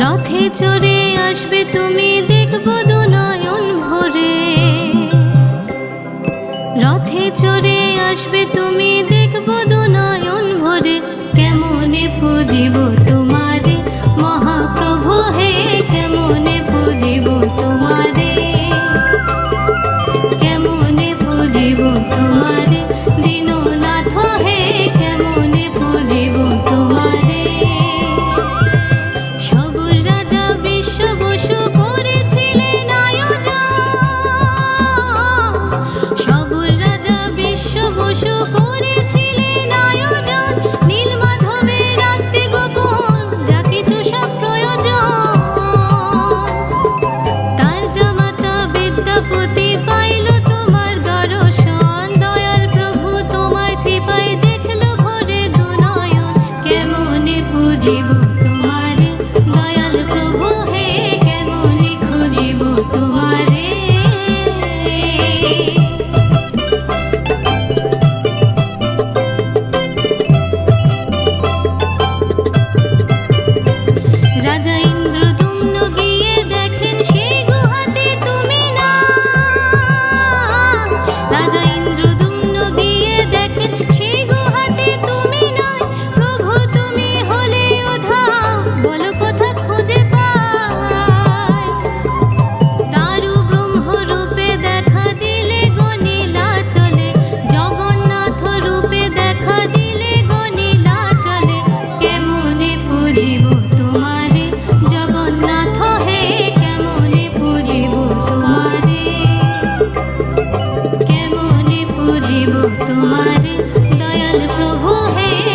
রথে চড়ে আসবে তুমি দেখব দুনয়ন ভরে। রথে চড়ে আসবে তুমি de burrice